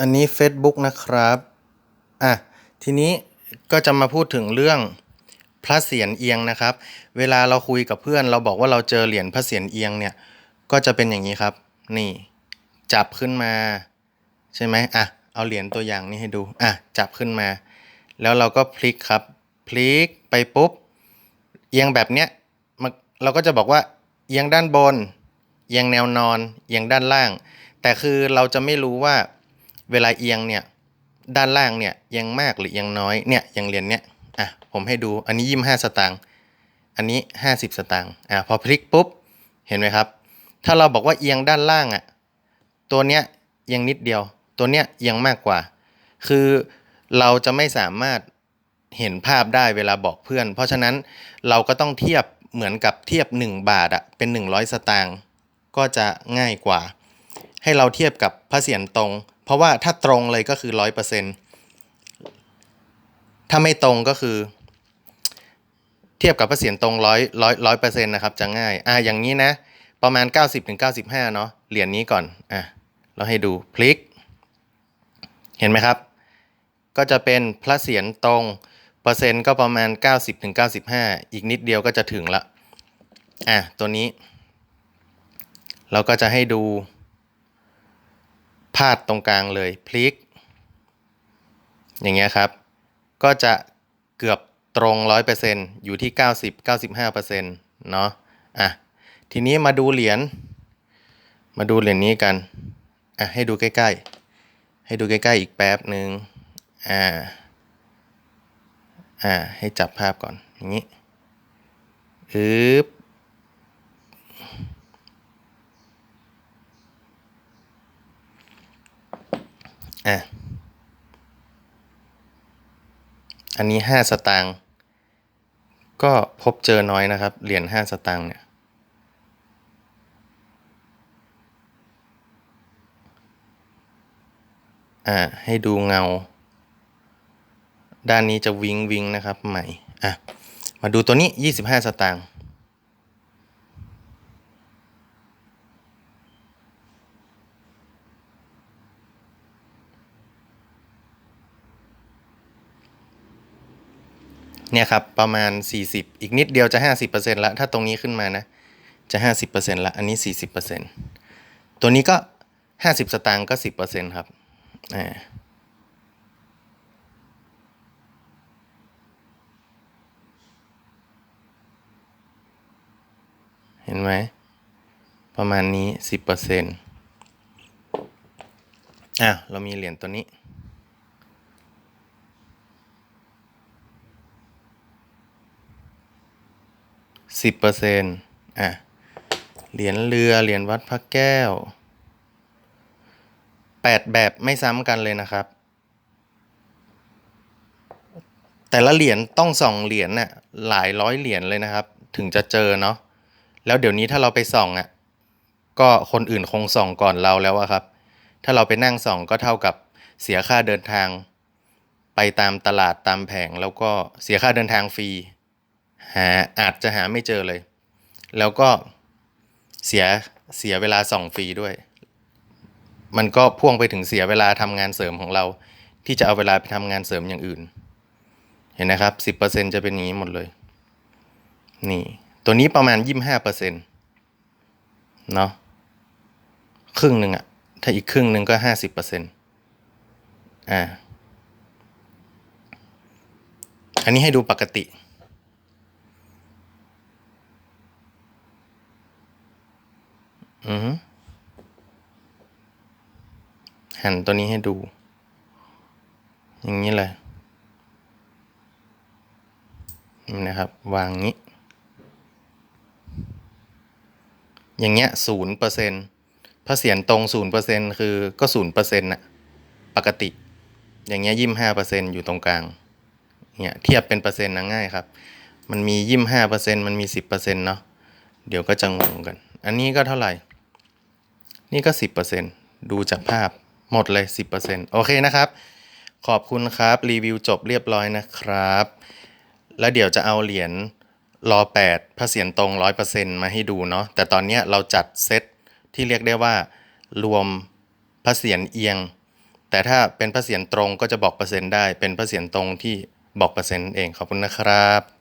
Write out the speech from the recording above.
อันนี้ Facebook นะครับ อะ ทีนี้ก็จะมาพูดถึงเรื่องพระเศียรเอียงนะครับ เวลาเราคุยกับเพื่อน เราบอกว่าเราเจอเหรียญพระเศียรเอียงเนี่ย ก็จะเป็นอย่างนี้ครับ นี่ จับขึ้นมา ใช่ไหมอะ เอาเหรียญตัวอย่างนี้ให้ดู อะ จับขึ้นมา แล้วเราก็พลิกครับ พลิกไปปุ๊บ เอียงแบบเนี้ยมันเราก็จะบอกว่าเอียงด้านบน เอียงแนวนอน เอียงด้านล่าง แต่คือเราจะไม่รู้ว่า เวลาเอียงเนี่ยด้านล่างเนี่ยเอียงมากหรือเอียงน้อยเนี่ยอย่างเหรียญเนี้ยอะผมให้ดูอันนี้ยี่ห้าสตางค์อันนี้ห้าสิบสตางค์อะพอพลิกปุ๊บเห็นไหมครับ ถ้าเราบอกว่าเอียงด้านล่างอะตัวเนี้ยเอียงนิดเดียว ตัวเนี้ยเอียงมากกว่า คือเราจะไม่สามารถเห็นภาพได้เวลาบอกเพื่อน เพราะฉะนั้นเราก็ต้องเทียบเหมือนกับเทียบ 1 บาทอะเป็น 100 สตางค์ก็จะง่ายกว่า ให้เราเทียบกับพระเศียรตรง เพราะว่าถ้าตรงเลยก็คือ100%ถ้าไม่ตรงก็คือ เทียบกับพระเศียรตรงร้อยร้อยร้อยเปอร์เซ็นต์นะครับจะง่าย อะอย่างนี้นะ ประมาณ 90ถึง95เนาะเหรียญนี้ก่อนอะเราให้ดูพลิก เห็นไหมครับ ก็จะเป็นพระเศียรตรงเปอร์เซ็นต์ก็ประมาณ 90ถึง95อีกนิดเดียวก็จะถึงละอะตัวนี้ เราก็จะให้ดู พาดตรงกลางเลยพลิก อย่างเงี้ยครับ ก็จะเกือบตรง 100%อยู่ที่ 90 95%เนาะอะทีนี้มาดูเหรียญมาดูเหรียญนี้กันอะให้ดูใกล้ๆ ให้ดูใกล้ๆอีกแป๊บหนึ่งอ่าอ่าให้จับภาพก่อนอย่างนี้อึบ อะ อันนี้ห้าสตางค์ ก็พบเจอน้อยนะครับ เหรียญห้าสตางค์เนี่ย อ่า ให้ดูเงา ด้านนี้จะวิงวิงนะครับ ใหม่ อะ มาดูตัวนี้ 25 สตางค์ เนี่ยครับประมาณ 40 อีกนิดเดียวจะ 50%ละถ้าตรงนี้ขึ้นมานะ จะ 50%ละอันนี้ 40%ตัวนี้ก็ 50 สตางค์ก็ 10%ครับอ่าเห็นไหมประมาณนี้ 10%อะเรามีเหรียญตัวนี้ สิบเปอร์เซ็นต์อะ เหรียญเรือ เหรียญวัดพระแก้วแปดแบบไม่ซ้ำกันเลยนะครับ แต่ละเหรียญต้องส่องเหรียญน่ะหลายร้อยเหรียญเลยนะครับ ถึงจะเจอเนาะ แล้วเดี๋ยวนี้ถ้าเราไปส่องอะ ก็คนอื่นคงส่องก่อนเราแล้วอะครับ ถ้าเราไปนั่งส่องก็เท่ากับเสียค่าเดินทาง ไปตามตลาดตามแผงแล้วก็เสียค่าเดินทางฟรี หาอาจจะหาไม่เจอเลย แล้วก็เสียเสียเวลาส่องฟรีด้วย มันก็พ่วงไปถึงเสียเวลาทำงานเสริมของเรา ที่จะเอาเวลาไปทำงานเสริมอย่างอื่น เห็นนะครับสิบเปอร์เซ็นจะเป็นอย่างนี้หมดเลย นี่ ตัวนี้ประมาณยี่สิบห้าเปอร์เซนต์เนาะครึ่งหนึ่งอะถ้าอีกครึ่งหนึ่งก็ห้าสิบเปอร์เซนต์อ่าอันนี้ให้ดูปกติ อือฮึ หันตัวนี้ให้ดู อย่างนี้เลยนี่นะครับ วางงี้ อย่างเงี้ยศูนย์เปอร์เซ็นต์พระเสียรตรงศูนย์เปอร์เซ็นต์คือก็ศูนย์เปอร์เซ็นต์น่ะ ปกติ อย่างเงี้ยยี่ห้าเปอร์เซ็นต์อยู่ตรงกลาง เนี่ยเทียบเป็นเปอร์เซ็นต์นะง่ายครับ มันมียี่ห้าเปอร์เซ็นต์มันมีสิบเปอร์เซ็นต์เนาะ เดี๋ยวก็จะงงกัน อันนี้ก็เท่าไหร่ นี่ก็สิบเปอร์เซ็นต์ดูจากภาพหมดเลยสิบเปอร์เซ็นต์โอเคนะครับ ขอบคุณครับ รีวิวจบเรียบร้อยนะครับ แล้วเดี๋ยวจะเอาเหรียญรอแปดพระเสียรตรงร้อยเปอร์เซ็นต์มาให้ดูเนาะแต่ตอนนี้เราจัดเซตที่เรียกได้ว่ารวมพระเสียรเอียง แต่ถ้าเป็นพระเสียรตรงก็จะบอกเปอร์เซ็นต์ได้เป็นพระเสียรตรงที่บอกเปอร์เซ็นต์เองขอบคุณนะครับ